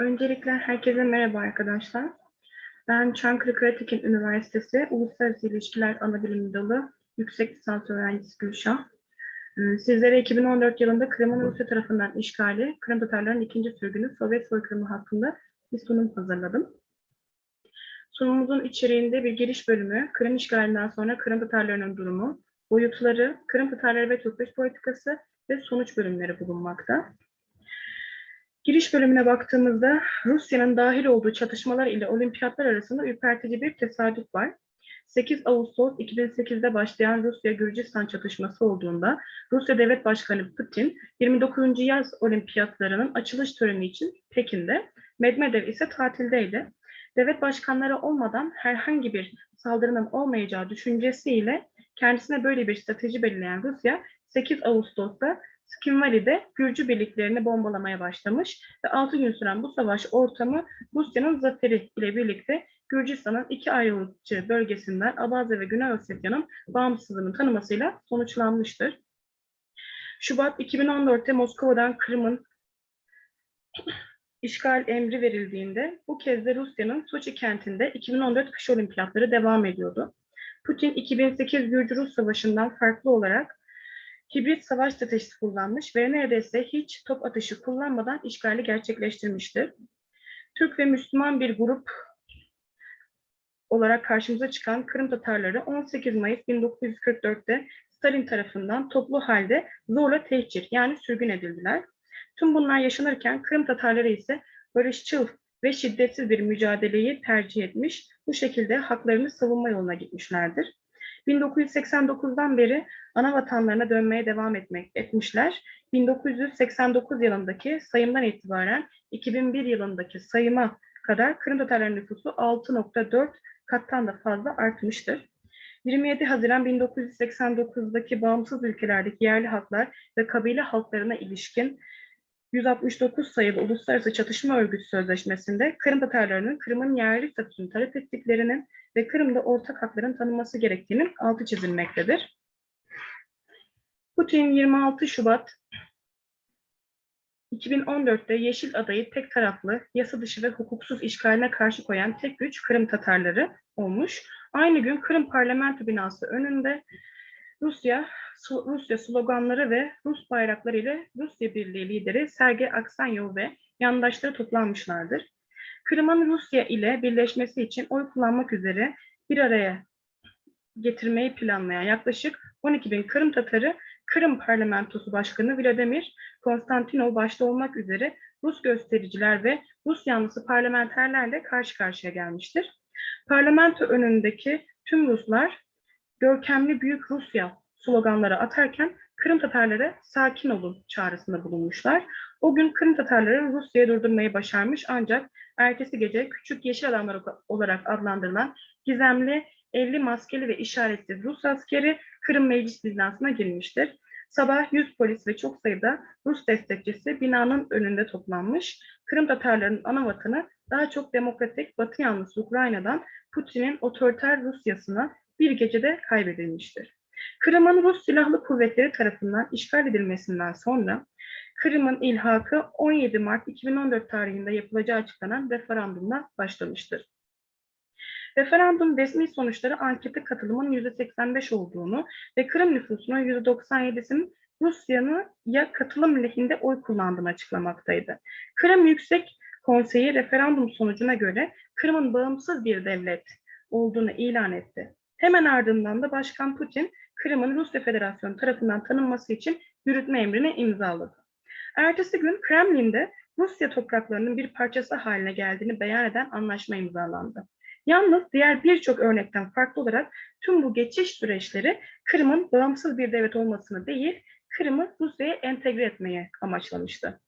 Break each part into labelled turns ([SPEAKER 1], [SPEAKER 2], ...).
[SPEAKER 1] Öncelikle herkese merhaba arkadaşlar. Ben Çankırı Karatekin Üniversitesi Uluslararası İlişkiler Anabilim Dalı Yüksek Lisans Öğrencisi Gülşah. Ee, Sizlere 2014 yılında Kırım'ın Rusya tarafından işgali, Kırım Tatarların ikinci sürgünü Sovyet soykırımı hakkında bir sunum hazırladım. Sunumumuzun içeriğinde bir giriş bölümü, Kırım işgalinden sonra Kırım Tatarlarının durumu, boyutları, Kırım Tatarları ve Türk politikası ve sonuç bölümleri bulunmakta. Giriş bölümüne baktığımızda Rusya'nın dahil olduğu çatışmalar ile olimpiyatlar arasında ürpertici bir tesadüf var. 8 Ağustos 2008'de başlayan Rusya-Gürcistan çatışması olduğunda Rusya Devlet Başkanı Putin 29. yaz olimpiyatlarının açılış töreni için Pekin'de, Medvedev ise tatildeydi. Devlet başkanları olmadan herhangi bir saldırının olmayacağı düşüncesiyle kendisine böyle bir strateji belirleyen Rusya 8 Ağustos'ta Skinvali'de Gürcü birliklerini bombalamaya başlamış ve 6 gün süren bu savaş ortamı Rusya'nın zaferi ile birlikte Gürcistan'ın iki ayrılıkçı bölgesinden Abazya ve Güney Ossetya'nın bağımsızlığını tanımasıyla sonuçlanmıştır. Şubat 2014'te Moskova'dan Kırım'ın işgal emri verildiğinde bu kez de Rusya'nın Soçi kentinde 2014 kış olimpiyatları devam ediyordu. Putin 2008 Gürcü-Rus Savaşı'ndan farklı olarak hibrit savaş stratejisi kullanmış ve neredeyse hiç top atışı kullanmadan işgali gerçekleştirmiştir. Türk ve Müslüman bir grup olarak karşımıza çıkan Kırım Tatarları 18 Mayıs 1944'te Stalin tarafından toplu halde zorla tehcir yani sürgün edildiler. Tüm bunlar yaşanırken Kırım Tatarları ise barışçıl ve şiddetsiz bir mücadeleyi tercih etmiş, bu şekilde haklarını savunma yoluna gitmişlerdir. 1989'dan beri ana vatanlarına dönmeye devam etmek etmişler. 1989 yılındaki sayımdan itibaren 2001 yılındaki sayıma kadar Kırım Tatarların nüfusu 6.4 kattan da fazla artmıştır. 27 Haziran 1989'daki bağımsız ülkelerdeki yerli halklar ve kabile halklarına ilişkin 169 sayılı Uluslararası Çatışma Örgütü Sözleşmesi'nde Kırım Tatarlarının Kırım'ın yerli statüsünü talep ettiklerinin ve Kırım'da ortak hakların tanınması gerektiğinin altı çizilmektedir. Putin 26 Şubat 2014'te Yeşil Adayı tek taraflı, yasa dışı ve hukuksuz işgaline karşı koyan tek güç Kırım Tatarları olmuş. Aynı gün Kırım Parlamento binası önünde Rusya Rusya sloganları ve Rus bayrakları ile Rusya Birliği lideri Sergey Aksanyov ve yandaşları toplanmışlardır. Kırım'ın Rusya ile birleşmesi için oy kullanmak üzere bir araya getirmeyi planlayan yaklaşık 12 bin Kırım Tatarı Kırım Parlamentosu Başkanı Vladimir Konstantinov başta olmak üzere Rus göstericiler ve Rus yanlısı parlamenterlerle karşı karşıya gelmiştir. Parlamento önündeki tüm Ruslar görkemli Büyük Rusya sloganları atarken Kırım Tatarları sakin olun çağrısında bulunmuşlar. O gün Kırım Tatarları Rusya'yı durdurmayı başarmış ancak ertesi gece küçük yeşil adamlar olarak adlandırılan gizemli 50 maskeli ve işaretsiz Rus askeri Kırım Meclis Bizansı'na girmiştir. Sabah 100 polis ve çok sayıda Rus destekçisi binanın önünde toplanmış. Kırım Tatarlarının ana vatanı daha çok demokratik Batı yanlısı Ukrayna'dan Putin'in otoriter Rusyasına bir gecede kaybedilmiştir. Kırım'ın Rus Silahlı Kuvvetleri tarafından işgal edilmesinden sonra Kırım'ın ilhakı 17 Mart 2014 tarihinde yapılacağı açıklanan referandumla başlamıştır. Referandum resmi sonuçları ankete katılımın %85 olduğunu ve Kırım nüfusunun %97'sinin Rusya'nın ya katılım lehinde oy kullandığını açıklamaktaydı. Kırım Yüksek Konseyi referandum sonucuna göre Kırım'ın bağımsız bir devlet olduğunu ilan etti. Hemen ardından da Başkan Putin Kırım'ın Rusya Federasyonu tarafından tanınması için yürütme emrini imzaladı. Ertesi gün Kremlin'de Rusya topraklarının bir parçası haline geldiğini beyan eden anlaşma imzalandı. Yalnız diğer birçok örnekten farklı olarak tüm bu geçiş süreçleri Kırım'ın bağımsız bir devlet olmasını değil, Kırım'ı Rusya'ya entegre etmeye amaçlamıştı.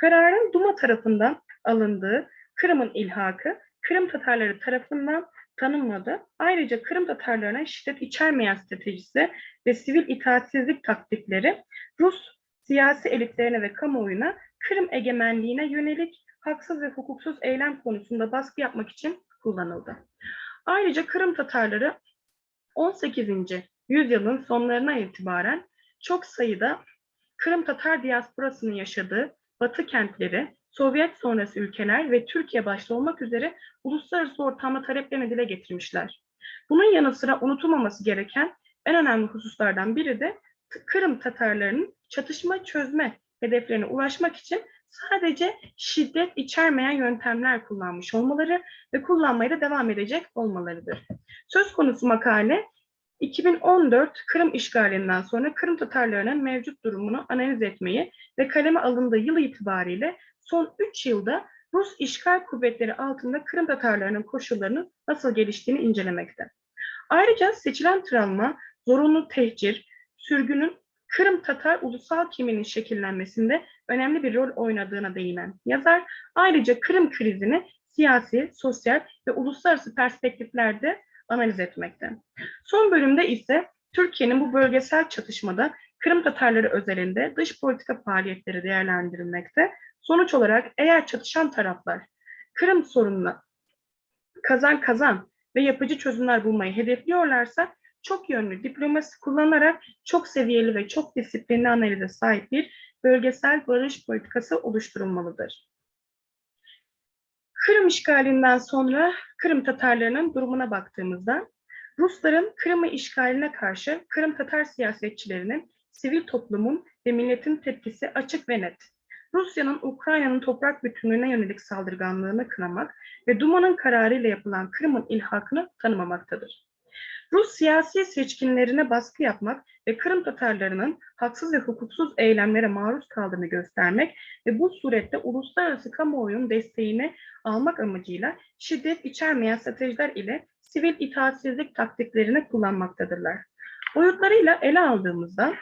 [SPEAKER 1] Kararın Duma tarafından alındığı Kırım'ın ilhakı, Kırım Tatarları tarafından tanınmadı. Ayrıca Kırım Tatarlarına şiddet içermeyen stratejisi ve sivil itaatsizlik taktikleri Rus siyasi elitlerine ve kamuoyuna Kırım egemenliğine yönelik haksız ve hukuksuz eylem konusunda baskı yapmak için kullanıldı. Ayrıca Kırım Tatarları 18. yüzyılın sonlarına itibaren çok sayıda Kırım Tatar diasporasının yaşadığı Batı kentleri Sovyet sonrası ülkeler ve Türkiye başta olmak üzere uluslararası ortamda taleplerini dile getirmişler. Bunun yanı sıra unutulmaması gereken en önemli hususlardan biri de Kırım Tatarlarının çatışma çözme hedeflerine ulaşmak için sadece şiddet içermeyen yöntemler kullanmış olmaları ve kullanmaya da devam edecek olmalarıdır. Söz konusu makale 2014 Kırım işgalinden sonra Kırım Tatarlarının mevcut durumunu analiz etmeyi ve kaleme alındığı yıl itibariyle son 3 yılda Rus işgal kuvvetleri altında Kırım Tatarlarının koşullarının nasıl geliştiğini incelemekte. Ayrıca seçilen travma, zorunlu tehcir, sürgünün Kırım Tatar ulusal kimliğinin şekillenmesinde önemli bir rol oynadığına değinen yazar, ayrıca Kırım krizini siyasi, sosyal ve uluslararası perspektiflerde analiz etmekte. Son bölümde ise Türkiye'nin bu bölgesel çatışmada Kırım Tatarları özelinde dış politika faaliyetleri değerlendirilmekte. Sonuç olarak eğer çatışan taraflar Kırım sorununa kazan kazan ve yapıcı çözümler bulmayı hedefliyorlarsa çok yönlü diplomasi kullanarak çok seviyeli ve çok disiplinli analize sahip bir bölgesel barış politikası oluşturulmalıdır. Kırım işgalinden sonra Kırım Tatarlarının durumuna baktığımızda Rusların Kırım'ı işgaline karşı Kırım Tatar siyasetçilerinin, sivil toplumun ve milletin tepkisi açık ve net. Rusya'nın Ukrayna'nın toprak bütünlüğüne yönelik saldırganlığını kınamak ve Duma'nın kararıyla yapılan Kırım'ın ilhakını tanımamaktadır. Rus siyasi seçkinlerine baskı yapmak ve Kırım Tatarlarının haksız ve hukuksuz eylemlere maruz kaldığını göstermek ve bu surette uluslararası kamuoyunun desteğini almak amacıyla şiddet içermeyen stratejiler ile sivil itaatsizlik taktiklerini kullanmaktadırlar. Boyutlarıyla ele aldığımızda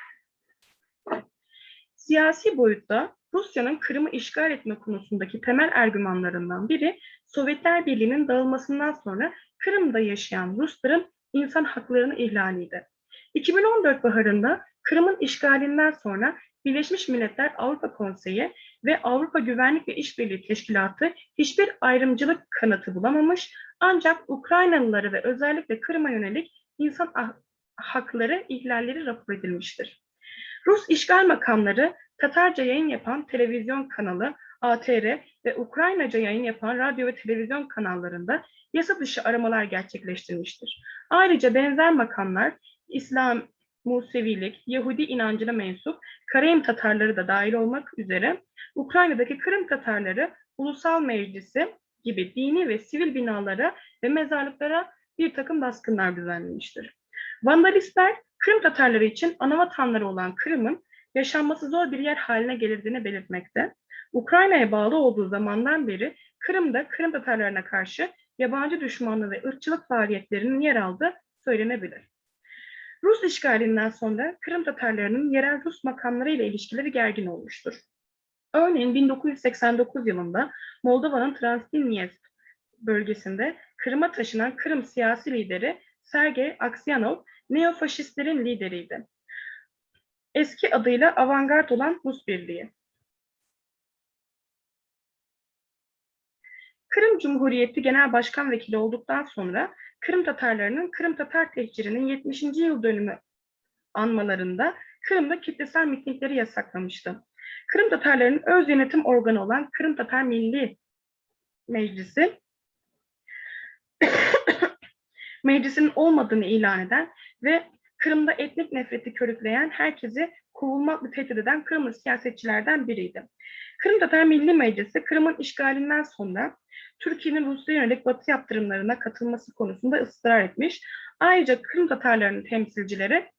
[SPEAKER 1] siyasi boyutta Rusya'nın Kırım'ı işgal etme konusundaki temel argümanlarından biri Sovyetler Birliği'nin dağılmasından sonra Kırım'da yaşayan Rusların insan haklarını ihlaliydi. 2014 baharında Kırım'ın işgalinden sonra Birleşmiş Milletler Avrupa Konseyi ve Avrupa Güvenlik ve İşbirliği Teşkilatı hiçbir ayrımcılık kanıtı bulamamış ancak Ukraynalıları ve özellikle Kırım'a yönelik insan hakları ihlalleri rapor edilmiştir. Rus işgal makamları Tatarca yayın yapan televizyon kanalı ATR ve Ukraynaca yayın yapan radyo ve televizyon kanallarında yasa dışı aramalar gerçekleştirmiştir. Ayrıca benzer makamlar İslam, Musevilik, Yahudi inancına mensup Karayim Tatarları da dahil olmak üzere Ukrayna'daki Kırım Tatarları Ulusal Meclisi gibi dini ve sivil binalara ve mezarlıklara bir takım baskınlar düzenlemiştir. Vandalistler Kırım Tatarları için anavatanları olan Kırım'ın yaşanması zor bir yer haline gelirdiğini belirtmekte. Ukrayna'ya bağlı olduğu zamandan beri Kırım'da Kırım Tatarlarına karşı yabancı düşmanlığı ve ırkçılık faaliyetlerinin yer aldığı söylenebilir. Rus işgalinden sonra Kırım Tatarlarının yerel Rus makamları ile ilişkileri gergin olmuştur. Örneğin 1989 yılında Moldova'nın Transdniest bölgesinde Kırım'a taşınan Kırım siyasi lideri Sergey Aksyanov neofaşistlerin lideriydi. Eski adıyla avantgard olan Rus Birliği. Kırım Cumhuriyeti Genel Başkan Vekili olduktan sonra Kırım Tatarlarının Kırım Tatar tehcirinin 70. yıl dönümü anmalarında Kırım'da kitlesel mitingleri yasaklamıştı. Kırım Tatarlarının öz yönetim organı olan Kırım Tatar Milli Meclisi meclisinin olmadığını ilan eden ve Kırım'da etnik nefreti körükleyen herkesi kovulmakla tehdit eden Kırımlı siyasetçilerden biriydi. Kırım Tatar Milli Meclisi Kırım'ın işgalinden sonra Türkiye'nin Rusya yönelik batı yaptırımlarına katılması konusunda ısrar etmiş. Ayrıca Kırım Tatarlarının temsilcileri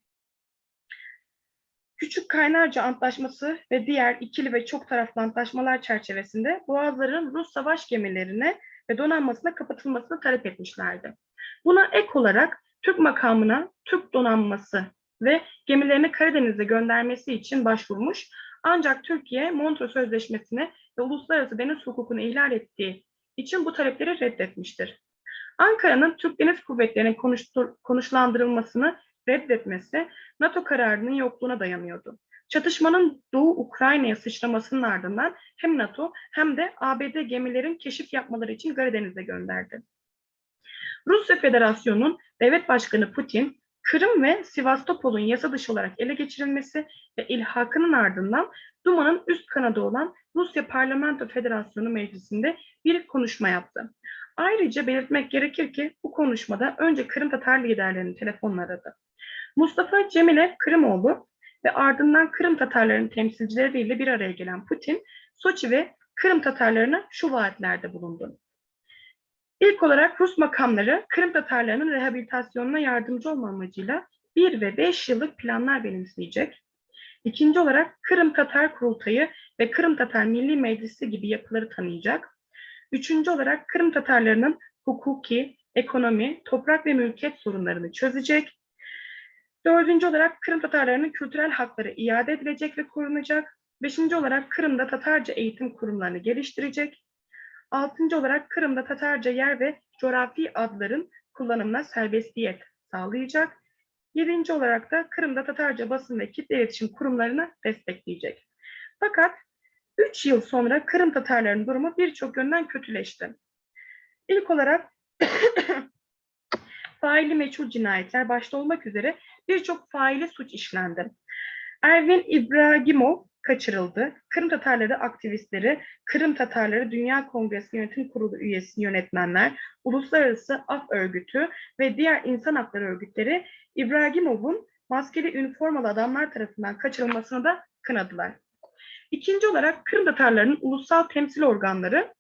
[SPEAKER 1] Küçük Kaynarca Antlaşması ve diğer ikili ve çok taraflı antlaşmalar çerçevesinde Boğazların Rus savaş gemilerine ve donanmasına kapatılmasını talep etmişlerdi. Buna ek olarak Türk makamına Türk donanması ve gemilerini Karadeniz'e göndermesi için başvurmuş. Ancak Türkiye Montreux Sözleşmesi'ni ve uluslararası deniz hukukunu ihlal ettiği için bu talepleri reddetmiştir. Ankara'nın Türk Deniz Kuvvetleri'nin konuşlandırılmasını reddetmesi NATO kararının yokluğuna dayanıyordu. Çatışmanın Doğu Ukrayna'ya sıçramasının ardından hem NATO hem de ABD gemilerin keşif yapmaları için Karadeniz'e gönderdi. Rusya Federasyonu'nun devlet başkanı Putin, Kırım ve Sivastopol'un yasa dışı olarak ele geçirilmesi ve ilhakının ardından Duma'nın üst kanadı olan Rusya Parlamento Federasyonu Meclisi'nde bir konuşma yaptı. Ayrıca belirtmek gerekir ki bu konuşmada önce Kırım Tatar liderlerini telefonla aradı. Mustafa Cemilev Kırımoğlu ve ardından Kırım Tatarlarının temsilcileriyle bir araya gelen Putin, Soçi ve Kırım Tatarlarına şu vaatlerde bulundu. İlk olarak Rus makamları Kırım Tatarlarının rehabilitasyonuna yardımcı olma amacıyla 1 ve 5 yıllık planlar benimseyecek. İkinci olarak Kırım Tatar Kurultayı ve Kırım Tatar Milli Meclisi gibi yapıları tanıyacak. Üçüncü olarak Kırım Tatarlarının hukuki, ekonomi, toprak ve mülkiyet sorunlarını çözecek. Dördüncü olarak Kırım Tatarlarının kültürel hakları iade edilecek ve korunacak. Beşinci olarak Kırım'da Tatarca eğitim kurumlarını geliştirecek. Altıncı olarak Kırım'da Tatarca yer ve coğrafi adların kullanımına serbestiyet sağlayacak. Yedinci olarak da Kırım'da Tatarca basın ve kitle iletişim kurumlarını destekleyecek. Fakat 3 yıl sonra Kırım Tatarlarının durumu birçok yönden kötüleşti. İlk olarak faili meçhul cinayetler başta olmak üzere birçok faili suç işlendi. Ervin İbrahimov kaçırıldı. Kırım Tatarları aktivistleri, Kırım Tatarları Dünya Kongresi Yönetim Kurulu üyesi yönetmenler, Uluslararası Af Örgütü ve diğer insan hakları örgütleri İbrahimov'un maskeli üniformalı adamlar tarafından kaçırılmasını da kınadılar. İkinci olarak Kırım Tatarlarının ulusal temsil organları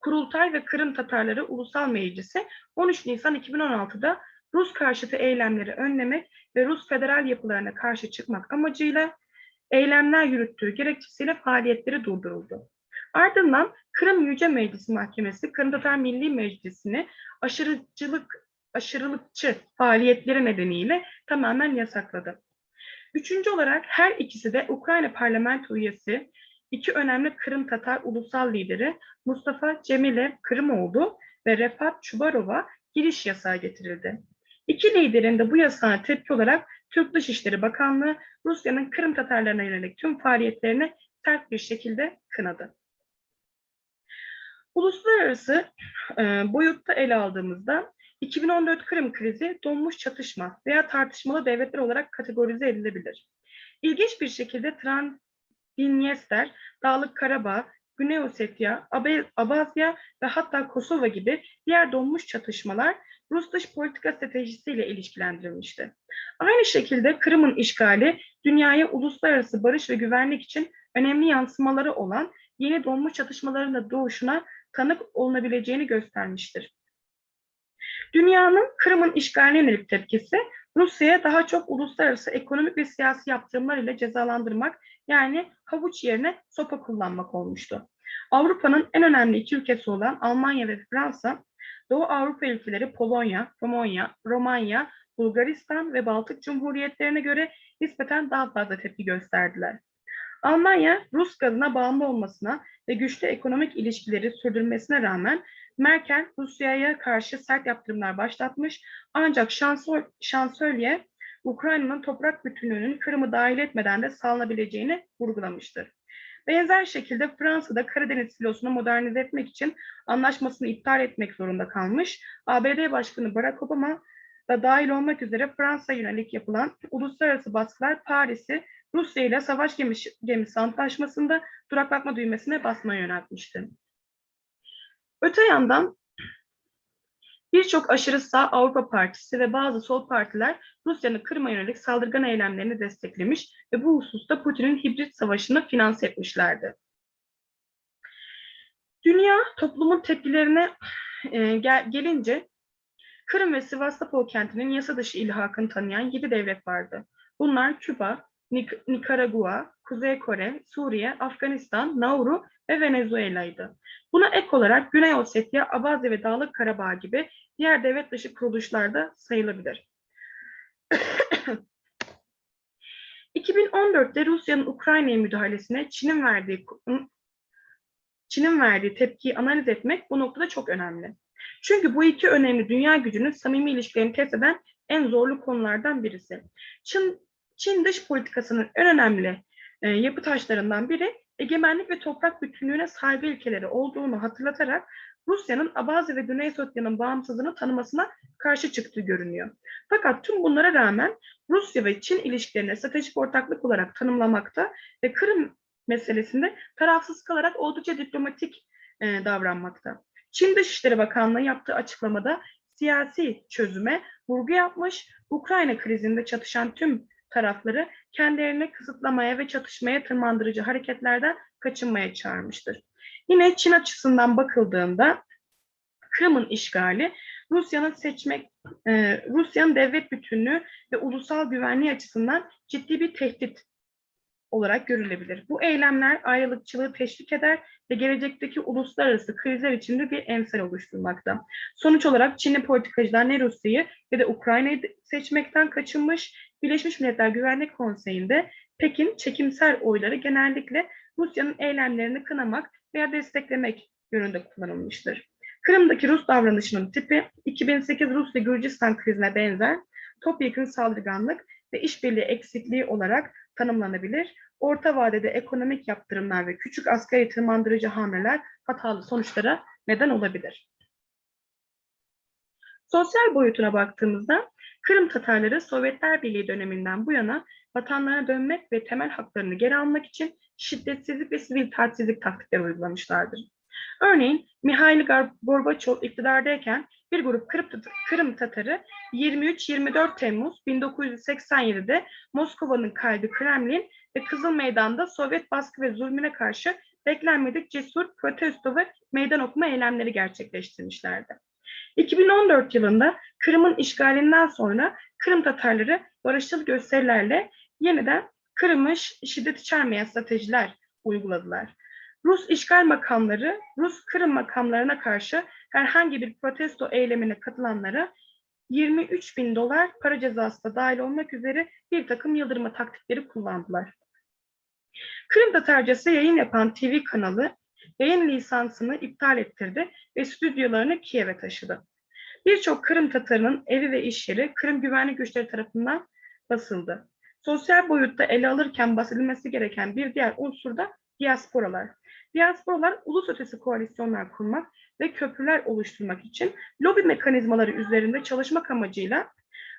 [SPEAKER 1] Kurultay ve Kırım Tatarları Ulusal Meclisi 13 Nisan 2016'da Rus karşıtı eylemleri önlemek ve Rus federal yapılarına karşı çıkmak amacıyla eylemler yürüttüğü gerekçesiyle faaliyetleri durduruldu. Ardından Kırım Yüce Meclisi Mahkemesi Kırım Tatar Milli Meclisi'ni aşırıcılık, aşırılıkçı faaliyetleri nedeniyle tamamen yasakladı. Üçüncü olarak her ikisi de Ukrayna parlamento üyesi, iki önemli Kırım Tatar ulusal lideri Mustafa Cemilev Kırımoğlu ve Refat Çubarova giriş yasağı getirildi. İki liderin de bu yasağa tepki olarak Türk Dışişleri Bakanlığı Rusya'nın Kırım Tatarlarına yönelik tüm faaliyetlerini sert bir şekilde kınadı. Uluslararası e, boyutta ele aldığımızda 2014 Kırım krizi donmuş çatışma veya tartışmalı devletler olarak kategorize edilebilir. İlginç bir şekilde Transdniester, Dağlık Karabağ, Güney Ossetya, Abazya ve hatta Kosova gibi diğer donmuş çatışmalar Rus dış politika stratejisiyle ilişkilendirilmişti. Aynı şekilde Kırım'ın işgali dünyaya uluslararası barış ve güvenlik için önemli yansımaları olan yeni donmuş çatışmaların da doğuşuna tanık olunabileceğini göstermiştir. Dünyanın Kırım'ın işgaline yönelik tepkisi Rusya'ya daha çok uluslararası ekonomik ve siyasi yaptırımlar ile cezalandırmak yani havuç yerine sopa kullanmak olmuştu. Avrupa'nın en önemli iki ülkesi olan Almanya ve Fransa, Doğu Avrupa ülkeleri Polonya, Romanya, Romanya, Bulgaristan ve Baltık Cumhuriyetlerine göre nispeten daha fazla tepki gösterdiler. Almanya, Rus gazına bağımlı olmasına ve güçlü ekonomik ilişkileri sürdürmesine rağmen Merkel Rusya'ya karşı sert yaptırımlar başlatmış ancak şansölye, şansölye Ukrayna'nın toprak bütünlüğünün Kırım'ı dahil etmeden de sağlanabileceğini vurgulamıştır. Benzer şekilde Fransa'da Karadeniz filosunu modernize etmek için anlaşmasını iptal etmek zorunda kalmış. ABD Başkanı Barack Obama da dahil olmak üzere Fransa yönelik yapılan uluslararası baskılar Paris'i Rusya ile savaş gemisi, gemisi antlaşmasında duraklatma düğmesine basmaya yöneltmişti. Öte yandan birçok aşırı sağ Avrupa Partisi ve bazı sol partiler Rusya'nın Kırım'a yönelik saldırgan eylemlerini desteklemiş ve bu hususta Putin'in hibrit savaşını finanse etmişlerdi. Dünya toplumun tepkilerine e, gel, gelince Kırım ve Sivastopol kentinin yasa dışı ilhakını tanıyan yedi devlet vardı. Bunlar Küba, Nik Nikaragua, Kuzey Kore, Suriye, Afganistan, Nauru ve Venezuela'ydı. Buna ek olarak Güney Ossetya, Abazya ve Dağlık Karabağ gibi diğer devlet dışı kuruluşlar da sayılabilir. 2014'te Rusya'nın Ukrayna'ya müdahalesine Çin'in verdiği Çin'in verdiği tepkiyi analiz etmek bu noktada çok önemli. Çünkü bu iki önemli dünya gücünün samimi ilişkilerini test eden en zorlu konulardan birisi. Çin, Çin dış politikasının en önemli e, yapı taşlarından biri egemenlik ve toprak bütünlüğüne sahip ülkeleri olduğunu hatırlatarak Rusya'nın Abazya ve Güney Sotya'nın bağımsızlığını tanımasına karşı çıktığı görünüyor. Fakat tüm bunlara rağmen Rusya ve Çin ilişkilerini stratejik ortaklık olarak tanımlamakta ve Kırım meselesinde tarafsız kalarak oldukça diplomatik e, davranmakta. Çin Dışişleri Bakanlığı yaptığı açıklamada siyasi çözüme vurgu yapmış, Ukrayna krizinde çatışan tüm tarafları kendilerini kısıtlamaya ve çatışmaya tırmandırıcı hareketlerden kaçınmaya çağırmıştır. Yine Çin açısından bakıldığında Kırım'ın işgali Rusya'nın seçmek e, Rusya'nın devlet bütünlüğü ve ulusal güvenliği açısından ciddi bir tehdit olarak görülebilir. Bu eylemler ayrılıkçılığı teşvik eder ve gelecekteki uluslararası krizler içinde bir emsal oluşturmakta. Sonuç olarak Çinli politikacılar ne Rusya'yı ya da Ukrayna'yı seçmekten kaçınmış, Birleşmiş Milletler Güvenlik Konseyi'nde Pekin çekimsel oyları genellikle Rusya'nın eylemlerini kınamak veya desteklemek yönünde kullanılmıştır. Kırım'daki Rus davranışının tipi 2008 Rusya-Gürcistan krizine benzer topyekun saldırganlık ve işbirliği eksikliği olarak tanımlanabilir. Orta vadede ekonomik yaptırımlar ve küçük asgari tırmandırıcı hamleler hatalı sonuçlara neden olabilir. Sosyal boyutuna baktığımızda Kırım Tatarları Sovyetler Birliği döneminden bu yana vatanlarına dönmek ve temel haklarını geri almak için şiddetsizlik ve sivil taatsizlik taktikleri uygulamışlardır. Örneğin Mihail Gorbaçov iktidardayken bir grup Kırım Tatarı 23-24 Temmuz 1987'de Moskova'nın kalbi Kremlin ve Kızıl Meydan'da Sovyet baskı ve zulmüne karşı beklenmedik cesur protesto ve meydan okuma eylemleri gerçekleştirmişlerdi. 2014 yılında Kırım'ın işgalinden sonra Kırım Tatarları barışçıl gösterilerle yeniden Kırım'ı şiddet içermeyen stratejiler uyguladılar. Rus işgal makamları, Rus Kırım makamlarına karşı herhangi bir protesto eylemine katılanlara 23 bin dolar para cezası da dahil olmak üzere bir takım yıldırma taktikleri kullandılar. Kırım Tatarcası yayın yapan TV kanalı yayın lisansını iptal ettirdi ve stüdyolarını Kiev'e taşıdı. Birçok Kırım Tatarının evi ve iş yeri Kırım güvenlik güçleri tarafından basıldı. Sosyal boyutta ele alırken bahsedilmesi gereken bir diğer unsur da diasporalar. Diasporalar ulus ötesi koalisyonlar kurmak ve köprüler oluşturmak için lobi mekanizmaları üzerinde çalışmak amacıyla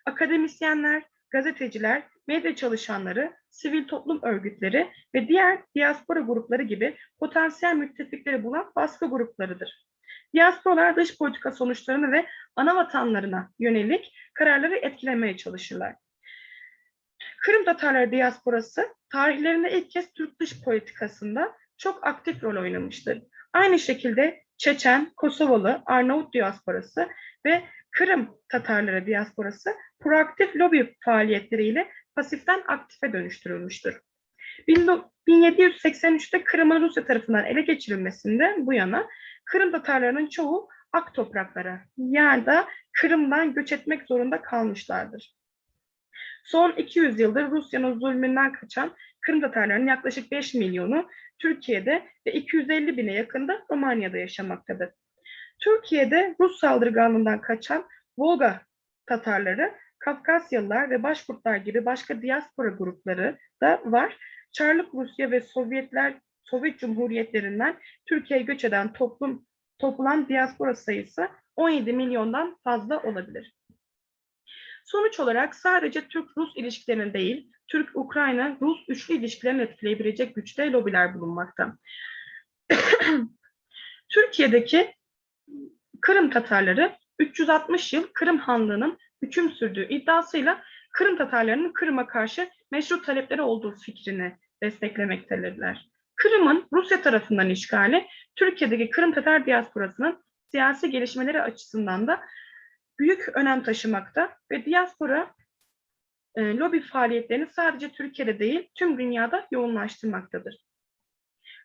[SPEAKER 1] akademisyenler, gazeteciler, medya çalışanları, sivil toplum örgütleri ve diğer diaspora grupları gibi potansiyel müttefikleri bulan baskı gruplarıdır. Diasporalar dış politika sonuçlarını ve ana vatanlarına yönelik kararları etkilemeye çalışırlar. Kırım Tatarları diasporası tarihlerinde ilk kez Türk dış politikasında çok aktif rol oynamıştır. Aynı şekilde Çeçen, Kosovalı, Arnavut diasporası ve Kırım Tatarları diasporası proaktif lobi faaliyetleriyle pasiften aktife dönüştürülmüştür. 1783'te Kırım'ın Rusya tarafından ele geçirilmesinde bu yana Kırım Tatarlarının çoğu ak topraklara yani da Kırım'dan göç etmek zorunda kalmışlardır. Son 200 yıldır Rusya'nın zulmünden kaçan Kırım Tatarlarının yaklaşık 5 milyonu Türkiye'de ve 250 bine yakında Romanya'da yaşamaktadır. Türkiye'de Rus saldırganlığından kaçan Volga Tatarları, Kafkasyalılar ve Başkurtlar gibi başka diaspora grupları da var. Çarlık Rusya ve Sovyetler Sovyet Cumhuriyetlerinden Türkiye'ye göç eden toplum toplam diaspora sayısı 17 milyondan fazla olabilir. Sonuç olarak sadece Türk-Rus ilişkilerinin değil, Türk-Ukrayna-Rus üçlü ilişkilerini etkileyebilecek güçte lobiler bulunmakta. Türkiye'deki Kırım Tatarları 360 yıl Kırım Hanlığı'nın hüküm sürdüğü iddiasıyla Kırım Tatarlarının Kırım'a karşı meşru talepleri olduğu fikrini desteklemektedirler. Kırım'ın Rusya tarafından işgali, Türkiye'deki Kırım Tatar diasporasının siyasi gelişmeleri açısından da büyük önem taşımakta ve diaspora e, lobi faaliyetlerini sadece Türkiye'de değil tüm dünyada yoğunlaştırmaktadır.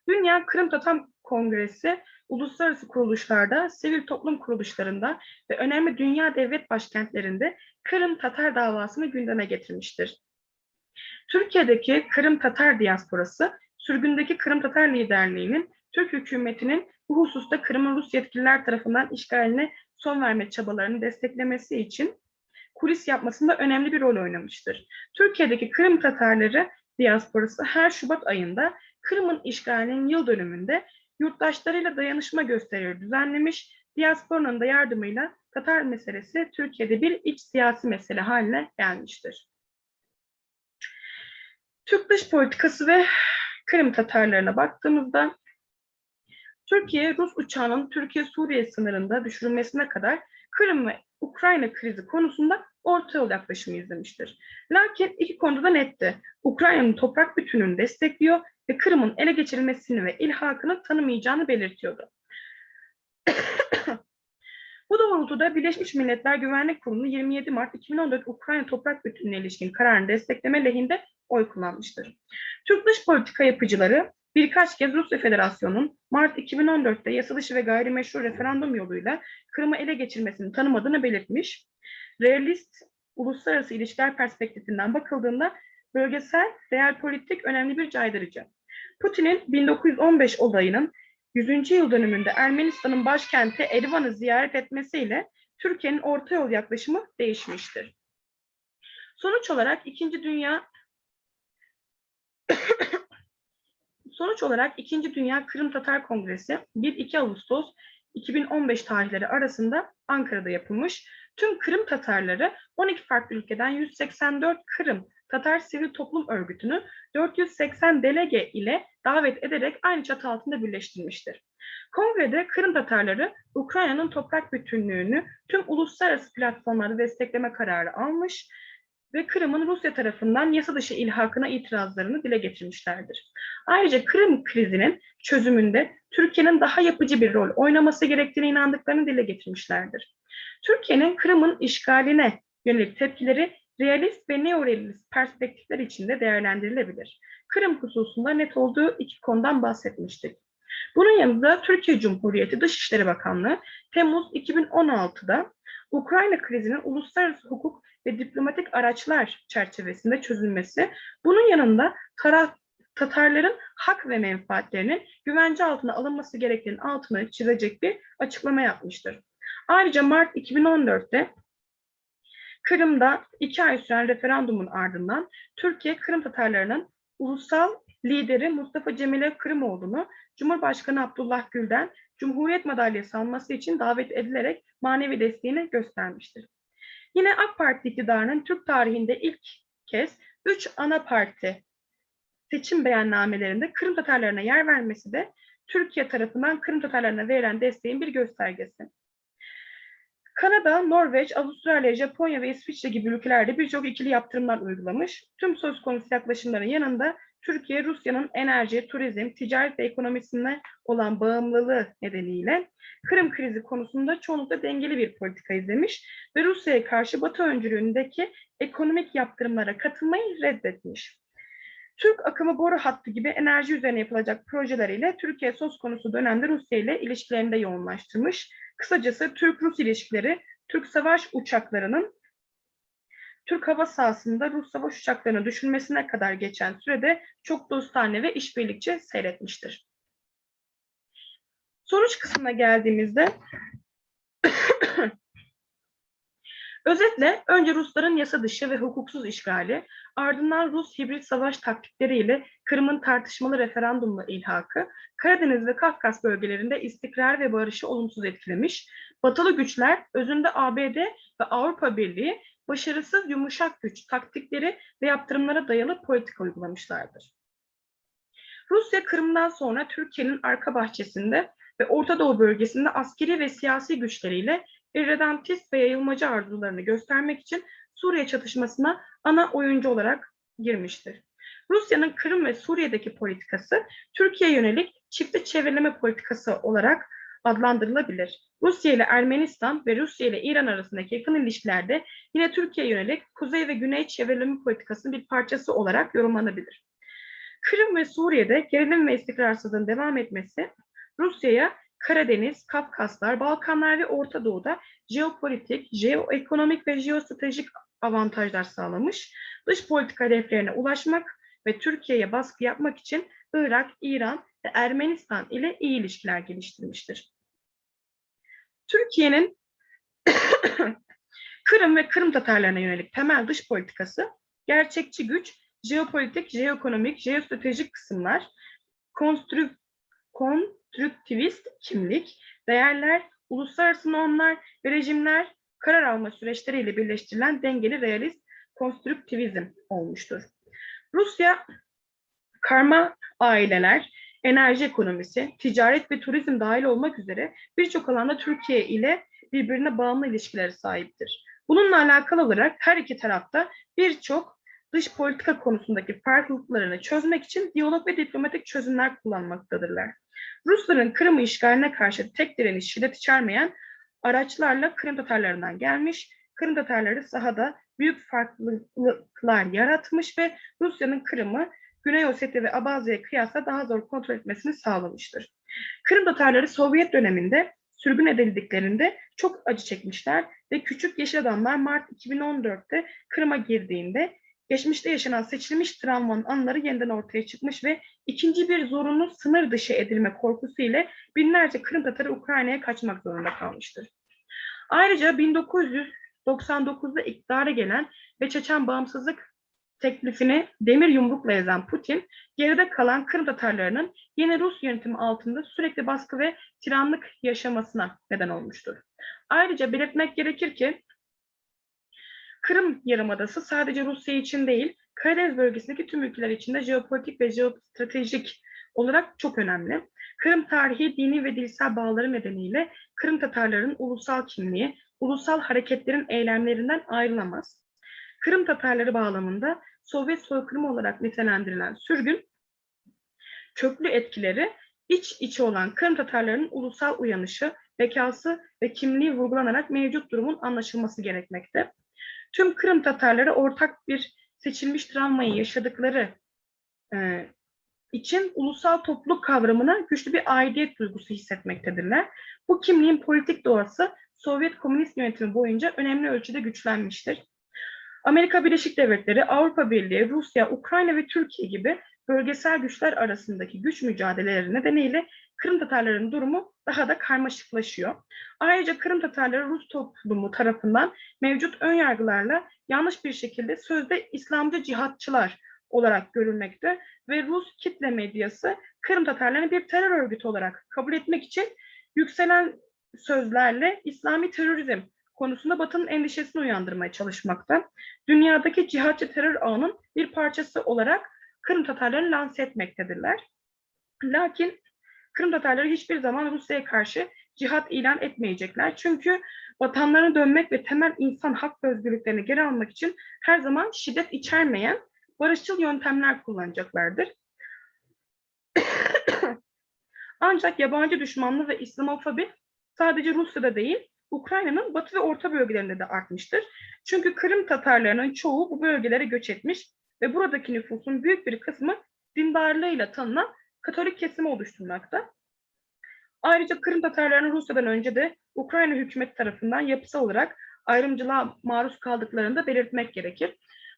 [SPEAKER 1] Dünya Kırım Tatar Kongresi uluslararası kuruluşlarda, sivil toplum kuruluşlarında ve önemli dünya devlet başkentlerinde Kırım Tatar davasını gündeme getirmiştir. Türkiye'deki Kırım Tatar diasporası, sürgündeki Kırım Tatar liderliğinin Türk hükümetinin bu hususta Kırım'ın Rus yetkililer tarafından işgaline son verme çabalarını desteklemesi için kulis yapmasında önemli bir rol oynamıştır. Türkiye'deki Kırım Tatarları diasporası her Şubat ayında Kırım'ın işgalinin yıl dönümünde yurttaşlarıyla dayanışma gösterileri düzenlemiş, diasporanın da yardımıyla Tatar meselesi Türkiye'de bir iç siyasi mesele haline gelmiştir. Türk dış politikası ve Kırım Tatarlarına baktığımızda Türkiye, Rus uçağının Türkiye-Suriye sınırında düşürülmesine kadar Kırım ve Ukrayna krizi konusunda orta yol yaklaşımı izlemiştir. Lakin iki konuda da netti. Ukrayna'nın toprak bütününü destekliyor ve Kırım'ın ele geçirilmesini ve ilhakını tanımayacağını belirtiyordu. Bu doğrultuda Birleşmiş Milletler Güvenlik Kurulu 27 Mart 2014 Ukrayna toprak bütünlüğüne ilişkin kararını destekleme lehinde oy kullanmıştır. Türk dış politika yapıcıları birkaç kez Rusya Federasyonu'nun Mart 2014'te yasa dışı ve gayrimeşru referandum yoluyla Kırım'ı ele geçirmesini tanımadığını belirtmiş. Realist uluslararası ilişkiler perspektifinden bakıldığında bölgesel real politik önemli bir caydırıcı. Putin'in 1915 olayının 100. yıl dönümünde Ermenistan'ın başkenti Erivan'ı ziyaret etmesiyle Türkiye'nin orta yol yaklaşımı değişmiştir. Sonuç olarak İkinci Dünya Sonuç olarak İkinci Dünya Kırım Tatar Kongresi 1-2 Ağustos 2015 tarihleri arasında Ankara'da yapılmış. Tüm Kırım Tatarları 12 farklı ülkeden 184 Kırım Tatar Sivil Toplum Örgütü'nü 480 delege ile davet ederek aynı çatı altında birleştirmiştir. Kongrede Kırım Tatarları Ukrayna'nın toprak bütünlüğünü tüm uluslararası platformlarda destekleme kararı almış ve Kırım'ın Rusya tarafından yasa dışı ilhakına itirazlarını dile getirmişlerdir. Ayrıca Kırım krizinin çözümünde Türkiye'nin daha yapıcı bir rol oynaması gerektiğine inandıklarını dile getirmişlerdir. Türkiye'nin Kırım'ın işgaline yönelik tepkileri realist ve neorealist perspektifler içinde değerlendirilebilir. Kırım hususunda net olduğu iki konudan bahsetmiştik. Bunun yanında Türkiye Cumhuriyeti Dışişleri Bakanlığı Temmuz 2016'da Ukrayna krizinin uluslararası hukuk ve diplomatik araçlar çerçevesinde çözülmesi, bunun yanında taraf, Tatarların hak ve menfaatlerinin güvence altına alınması gerektiğinin altını çizecek bir açıklama yapmıştır. Ayrıca Mart 2014'te Kırım'da iki ay süren referandumun ardından Türkiye Kırım Tatarlarının ulusal lideri Mustafa Cemile Kırımoğlu'nu Cumhurbaşkanı Abdullah Gül'den Cumhuriyet Madalyası alması için davet edilerek manevi desteğini göstermiştir. Yine AK Parti iktidarının Türk tarihinde ilk kez üç ana parti seçim beyannamelerinde Kırım Tatarlarına yer vermesi de Türkiye tarafından Kırım Tatarlarına verilen desteğin bir göstergesi. Kanada, Norveç, Avustralya, Japonya ve İsviçre gibi ülkelerde birçok ikili yaptırımlar uygulamış. Tüm söz konusu yaklaşımların yanında Türkiye, Rusya'nın enerji, turizm, ticaret ve ekonomisine olan bağımlılığı nedeniyle Kırım krizi konusunda çoğunlukla dengeli bir politika izlemiş ve Rusya'ya karşı Batı öncülüğündeki ekonomik yaptırımlara katılmayı reddetmiş. Türk akımı boru hattı gibi enerji üzerine yapılacak projeleriyle Türkiye söz konusu dönemde Rusya ile ilişkilerini de yoğunlaştırmış. Kısacası Türk-Rus ilişkileri Türk savaş uçaklarının Türk hava sahasında Rus savaş uçaklarını düşürmesine kadar geçen sürede çok dostane ve işbirlikçi seyretmiştir. Sonuç kısmına geldiğimizde Özetle önce Rusların yasa dışı ve hukuksuz işgali, ardından Rus hibrit savaş taktikleriyle Kırım'ın tartışmalı referandumla ilhakı, Karadeniz ve Kafkas bölgelerinde istikrar ve barışı olumsuz etkilemiş, batılı güçler özünde ABD ve Avrupa Birliği başarısız yumuşak güç taktikleri ve yaptırımlara dayalı politika uygulamışlardır. Rusya Kırım'dan sonra Türkiye'nin arka bahçesinde ve Orta Doğu bölgesinde askeri ve siyasi güçleriyle irredentist ve yayılmacı arzularını göstermek için Suriye çatışmasına ana oyuncu olarak girmiştir. Rusya'nın Kırım ve Suriye'deki politikası Türkiye yönelik çifte çevreleme politikası olarak adlandırılabilir. Rusya ile Ermenistan ve Rusya ile İran arasındaki yakın ilişkilerde yine Türkiye yönelik Kuzey ve Güney çevreleme politikasının bir parçası olarak yorumlanabilir. Kırım ve Suriye'de gerilim ve istikrarsızlığın devam etmesi Rusya'ya Karadeniz, Kafkaslar, Balkanlar ve Orta Doğu'da jeopolitik, jeoekonomik ve jeostratejik avantajlar sağlamış, dış politika hedeflerine ulaşmak ve Türkiye'ye baskı yapmak için Irak, İran ve Ermenistan ile iyi ilişkiler geliştirmiştir. Türkiye'nin Kırım ve Kırım Tatarlarına yönelik temel dış politikası, gerçekçi güç, jeopolitik, jeoekonomik, jeostratejik kısımlar, konstrük, konstrüktivist kimlik, değerler, uluslararası normlar ve rejimler karar alma süreçleriyle birleştirilen dengeli realist konstrüktivizm olmuştur. Rusya Karma aileler, enerji ekonomisi, ticaret ve turizm dahil olmak üzere birçok alanda Türkiye ile birbirine bağımlı ilişkileri sahiptir. Bununla alakalı olarak her iki tarafta birçok dış politika konusundaki farklılıklarını çözmek için diyalog ve diplomatik çözümler kullanmaktadırlar. Rusların Kırım'ı işgaline karşı tek direniş şiddet içermeyen araçlarla Kırım Tatarlarından gelmiş, Kırım Tatarları sahada büyük farklılıklar yaratmış ve Rusya'nın Kırım'ı Güney Ossetya ve Abazya'ya kıyasla daha zor kontrol etmesini sağlamıştır. Kırım Tatarları Sovyet döneminde sürgün edildiklerinde çok acı çekmişler ve küçük yeşil adamlar Mart 2014'te Kırım'a girdiğinde geçmişte yaşanan seçilmiş travmanın anları yeniden ortaya çıkmış ve ikinci bir zorunlu sınır dışı edilme korkusu ile binlerce Kırım Tatarı Ukrayna'ya kaçmak zorunda kalmıştır. Ayrıca 1999'da iktidara gelen ve Çeçen bağımsızlık teklifini demir yumrukla yazan Putin, geride kalan Kırım Tatarlarının yeni Rus yönetimi altında sürekli baskı ve tiranlık yaşamasına neden olmuştur. Ayrıca belirtmek gerekir ki Kırım Yarımadası sadece Rusya için değil, Karadeniz bölgesindeki tüm ülkeler için de jeopolitik ve jeostratejik olarak çok önemli. Kırım tarihi, dini ve dilsel bağları nedeniyle Kırım Tatarların ulusal kimliği, ulusal hareketlerin eylemlerinden ayrılamaz. Kırım Tatarları bağlamında Sovyet soykırımı olarak nitelendirilen sürgün, köklü etkileri iç içe olan Kırım Tatarlarının ulusal uyanışı, bekası ve kimliği vurgulanarak mevcut durumun anlaşılması gerekmekte. Tüm Kırım Tatarları ortak bir seçilmiş travmayı yaşadıkları e, için ulusal topluluk kavramına güçlü bir aidiyet duygusu hissetmektedirler. Bu kimliğin politik doğası Sovyet komünist yönetimi boyunca önemli ölçüde güçlenmiştir. Amerika Birleşik Devletleri, Avrupa Birliği, Rusya, Ukrayna ve Türkiye gibi bölgesel güçler arasındaki güç mücadeleleri nedeniyle Kırım Tatarlarının durumu daha da karmaşıklaşıyor. Ayrıca Kırım Tatarları Rus toplumu tarafından mevcut önyargılarla yanlış bir şekilde sözde İslamcı cihatçılar olarak görülmekte ve Rus kitle medyası Kırım Tatarlarını bir terör örgütü olarak kabul etmek için yükselen sözlerle İslami terörizm konusunda Batı'nın endişesini uyandırmaya çalışmakta. Dünyadaki cihatçı terör ağının bir parçası olarak Kırım Tatarlarını lanse etmektedirler. Lakin Kırım Tatarları hiçbir zaman Rusya'ya karşı cihat ilan etmeyecekler. Çünkü vatanlarına dönmek ve temel insan hak ve özgürlüklerini geri almak için her zaman şiddet içermeyen barışçıl yöntemler kullanacaklardır. Ancak yabancı düşmanlığı ve İslamofobi sadece Rusya'da değil, Ukrayna'nın batı ve orta bölgelerinde de artmıştır. Çünkü Kırım Tatarlarının çoğu bu bölgelere göç etmiş ve buradaki nüfusun büyük bir kısmı dindarlığıyla tanınan Katolik kesimi oluşturmakta. Ayrıca Kırım Tatarlarının Rusya'dan önce de Ukrayna hükümeti tarafından yapısal olarak ayrımcılığa maruz kaldıklarını da belirtmek gerekir.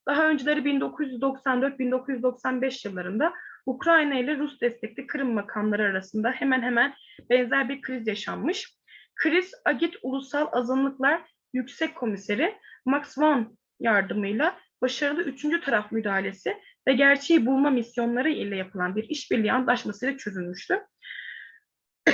[SPEAKER 1] Daha önceleri 1994-1995 yıllarında Ukrayna ile Rus destekli Kırım makamları arasında hemen hemen benzer bir kriz yaşanmış. Kriz Agit Ulusal Azınlıklar Yüksek Komiseri Max Von yardımıyla başarılı üçüncü taraf müdahalesi ve gerçeği bulma misyonları ile yapılan bir işbirliği antlaşmasıyla çözülmüştü.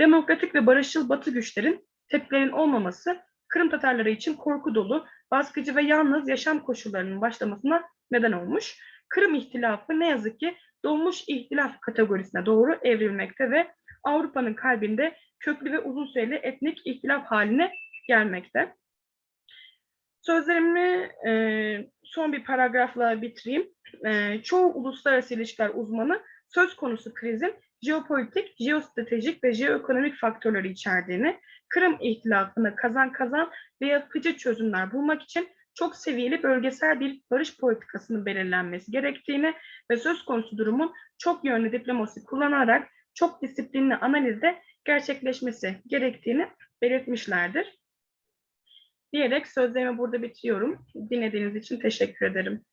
[SPEAKER 1] Demokratik ve barışçıl Batı güçlerin tepkilerin olmaması Kırım Tatarları için korku dolu, baskıcı ve yalnız yaşam koşullarının başlamasına neden olmuş. Kırım İhtilafı ne yazık ki doğmuş ihtilaf kategorisine doğru evrilmekte ve Avrupa'nın kalbinde köklü ve uzun süreli etnik ihtilaf haline gelmekte. Sözlerimi e, son bir paragrafla bitireyim. E, çoğu uluslararası ilişkiler uzmanı söz konusu krizin jeopolitik, jeostratejik ve jeoekonomik faktörleri içerdiğini, Kırım ihtilafını kazan kazan ve yapıcı çözümler bulmak için çok seviyeli bölgesel bir barış politikasının belirlenmesi gerektiğini ve söz konusu durumun çok yönlü diplomasi kullanarak çok disiplinli analizde gerçekleşmesi gerektiğini belirtmişlerdir. Diyerek sözlerimi burada bitiriyorum. Dinlediğiniz için teşekkür ederim.